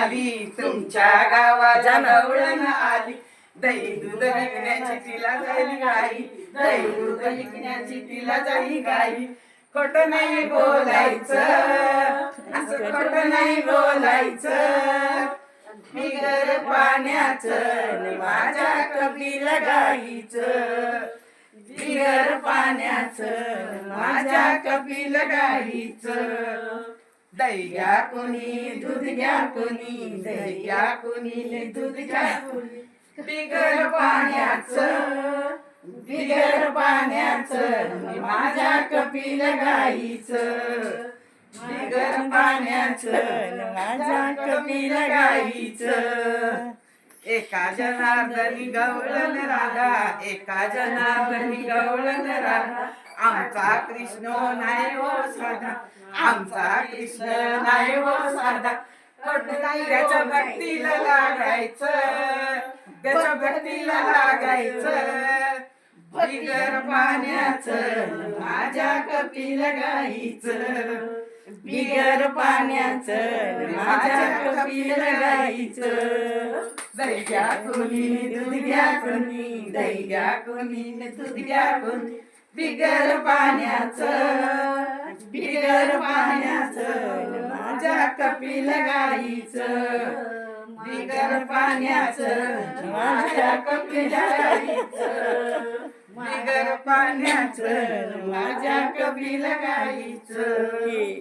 आली तुमच्या गावाच्या गवळण आली. दही दूध विकण्याची तिला जाईल गाई दही दूध विकण्याची तिला जाईल गाई खोट नाही बोलायचं असं खोट नाही बोलायचं. बिगर पाण्याचं माझ्या कबीला गाईचं. बिगर पाण्याचं माझ्या कबीला गाईच. दही घ्या कोणी दूध घ्या कोणी दही घ्या कोणी दूध घ्या कोणी. बिगर पाण्याचं बिगर पाण्याचं माझ्या कपिल गाईचं. बिगर पाण्याचं माझ्या कपिल गाईचं. एका जनार्दनी गवळण राधा एका जनार्दनी गवळण राधा. आमचा कृष्ण नाही हो साधा आमचा कृष्ण नाही हो साधा. त्याच्या भक्तीला लागायचं त्याच्या भक्तीला लागायचं. बिगर पाण्याचं माझ्या कपिल गाईचं. बिगर पाण्याचं माझ्या कपिल गाईचं. दही घ्या कोणी दूध घ्या कोणी दही घ्या कोणी दूध घ्या कोणी बिगर पाण्याचं बिगर पाण्याचं माझ्या कपिल गाईचं बिगर पाण्याचं माझ्या कपिल गाईचं बिगर पाण्याचं माझ्या कपिल गाईचं.